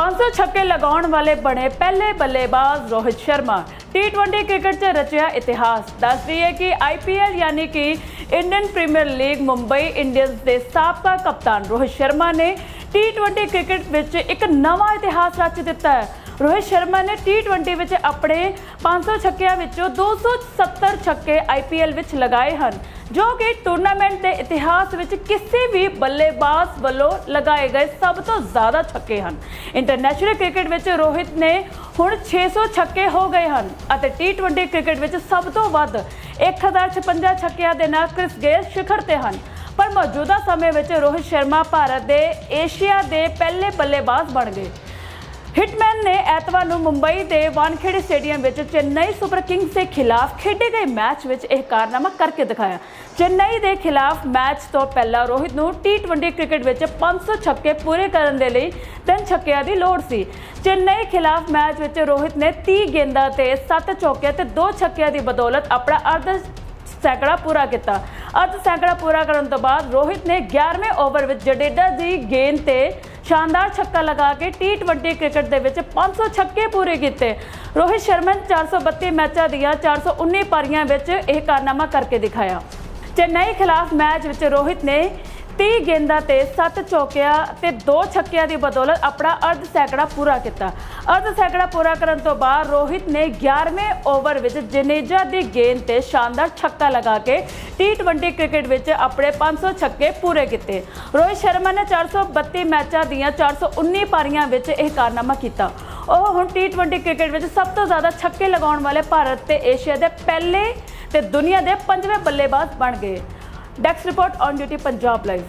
500 ਛੱਕੇ ਲਗਾਉਣ ਵਾਲੇ ਬਣੇ ਪਹਿਲੇ ਬੱਲੇਬਾਜ਼ ਰੋਹਿਤ ਸ਼ਰਮਾ। ਟੀ20 ਕ੍ਰਿਕਟ 'ਚ ਰਚਿਆ ਇਤਿਹਾਸ। ਦੱਸਦੀ ਹੈ ਕਿ ਆਈਪੀਐਲ ਯਾਨੀ ਕਿ Indian premier league Mumbai Indians ਦੇ ਸਾਬਕਾ ਕਪਤਾਨ ਰੋਹਿਤ ਸ਼ਰਮਾ ਨੇ ਟੀ20 ਕ੍ਰਿਕਟ ਵਿੱਚ ਇੱਕ ਨਵਾਂ ਇਤਿਹਾਸ ਰਚ ਦਿੱਤਾ ਹੈ। ਰੋਹਿਤ ਸ਼ਰਮਾ ਨੇ ਟੀ20 ਵਿੱਚ ਆਪਣੇ 500 ਛੱਕਿਆਂ ਵਿੱਚੋਂ 270 ਛੱਕੇ ਆਈਪੀਐਲ ਵਿੱਚ ਲਗਾਏ ਹਨ, ਜੋ ਕਿ ਟੂਰਨਾਮੈਂਟ ਦੇ ਇਤਿਹਾਸ ਵਿੱਚ ਕਿਸੇ ਵੀ ਬੱਲੇਬਾਜ਼ ਵੱਲੋਂ ਲਗਾਏ ਗਏ ਸਭ ਤੋਂ ਜ਼ਿਆਦਾ ਛੱਕੇ ਹਨ। ਇੰਟਰਨੈਸ਼ਨਲ ਕ੍ਰਿਕਟ ਵਿੱਚ ਰੋਹਿਤ ਨੇ ਹੁਣ 600 ਛੱਕੇ ਹੋ ਗਏ ਹਨ ਅਤੇ ਟੀ20 ਕ੍ਰਿਕਟ ਵਿੱਚ ਸਭ ਤੋਂ ਵੱਧ 1056 ਛੱਕਿਆਂ ਦੇ ਨਾਲ ਕ੍ਰਿਸ ਗੇਲ ਸ਼ਿਖਰ ਤੇ ਹਨ। ਪਰ ਮੌਜੂਦਾ ਸਮੇਂ ਵਿੱਚ ਰੋਹਿਤ ਸ਼ਰਮਾ ਭਾਰਤ ਦੇ ਏਸ਼ੀਆ ਦੇ ਪਹਿਲੇ ਬੱਲੇਬਾਜ਼ ਬਣ ਗਏ। ਹਿਟਮੈਨ ਨੇ ਐਤਵਾਰ ਨੂੰ ਮੁੰਬਈ ਦੇ ਵਾਨਖੇੜੇ ਸਟੇਡੀਅਮ ਵਿੱਚ ਚੇਨਈ ਸੁਪਰ ਕਿੰਗਸ ਦੇ ਖਿਲਾਫ ਖੇਡੇ ਗਏ ਮੈਚ ਵਿੱਚ ਇਹ ਕਾਰਨਾਮਾ ਕਰਕੇ ਦਿਖਾਇਆ। ਚੇਨਈ ਦੇ ਖਿਲਾਫ ਮੈਚ ਤੋਂ ਪਹਿਲਾਂ ਰੋਹਿਤ ਨੂੰ ਟੀ20 ਕ੍ਰਿਕਟ ਵਿੱਚ 500 ਛੱਕੇ ਪੂਰੇ ਕਰਨ ਦੇ ਲਈ ਤਿੰਨ ਛੱਕਿਆਂ ਦੀ ਲੋੜ ਸੀ। ਚੇਨਈ ਖਿਲਾਫ ਮੈਚ ਵਿੱਚ ਰੋਹਿਤ ਨੇ 30 ਗੇਂਦਾਂ ਤੇ 7 ਚੌਕੇ ਤੇ 2 ਛੱਕਿਆਂ ਦੀ ਬਦੌਲਤ ਆਪਣਾ ਅਰਧ ਸੈਂਕੜਾ ਪੂਰਾ ਕੀਤਾ। ਅੱਧ ਸੈਂਕੜਾ ਪੂਰਾ ਕਰਨ ਤੋਂ ਬਾਅਦ ਰੋਹਿਤ ਨੇ 11ਵੇਂ ਓਵਰ ਵਿੱਚ ਜਡੇਜਾ ਦੀ ਗੇਂਦ ਤੇ ਸ਼ਾਨਦਾਰ ਛੱਕਾ ਲਗਾ ਕੇ ਟੀ20 ਕ੍ਰਿਕਟ ਦੇ ਵਿੱਚ 500 ਛੱਕੇ ਪੂਰੇ ਕੀਤੇ। ਰੋਹਿਤ ਸ਼ਰਮਾ ਨੇ 432 ਮੈਚਾਂ ਦੀਆਂ 419 ਪਾਰੀਆਂ ਵਿੱਚ ਇਹ ਕਾਰਨਾਮਾ ਕਰਕੇ ਦਿਖਾਇਆ। ਚੇਨਈ ਖਿਲਾਫ ਮੈਚ ਵਿੱਚ ਰੋਹਿਤ ਨੇ 30 ਗੇਂਦਾਂ ਤੇ 7 ਚੌਕਿਆਂ ਤੇ 2 ਛੱਕਿਆਂ ਦੀ ਬਦੌਲਤ ਆਪਣਾ ਅਰਧ ਸੈਂਕੜਾ ਪੂਰਾ ਕੀਤਾ। ਅਰਧ ਸੈਂਕੜਾ ਪੂਰਾ ਕਰਨ ਤੋਂ ਬਾਅਦ ਰੋਹਿਤ ਨੇ 11ਵੇਂ ਓਵਰ ਵਿੱਚ ਜਨੇਜਾ ਦੀ ਗੇਂਦ ਤੇ ਸ਼ਾਨਦਾਰ ਛੱਕਾ ਲਗਾ ਕੇ ਟੀ20 ਕ੍ਰਿਕਟ ਵਿੱਚ ਆਪਣੇ 500 ਛੱਕੇ ਪੂਰੇ ਕੀਤੇ। ਰੋਹਿਤ ਸ਼ਰਮਾ ਨੇ 432 ਮੈਚਾਂ ਦੀਆਂ 419 ਪਾਰੀਆਂ ਵਿੱਚ ਇਹ ਕਾਰਨਾਮਾ ਕੀਤਾ। ਉਹ ਹੁਣ ਟੀ20 ਕ੍ਰਿਕਟ ਵਿੱਚ ਸਭ ਤੋਂ ਜ਼ਿਆਦਾ ਛੱਕੇ ਲਗਾਉਣ ਵਾਲੇ ਭਾਰਤ ਤੇ ਏਸ਼ੀਆ ਦੇ ਪਹਿਲੇ ਤੇ ਦੁਨੀਆ ਦੇ ਪੰਜਵੇਂ ਬੱਲੇਬਾਜ਼ ਬਣ ਗਏ। ਡੈਕਸ report on duty Punjab live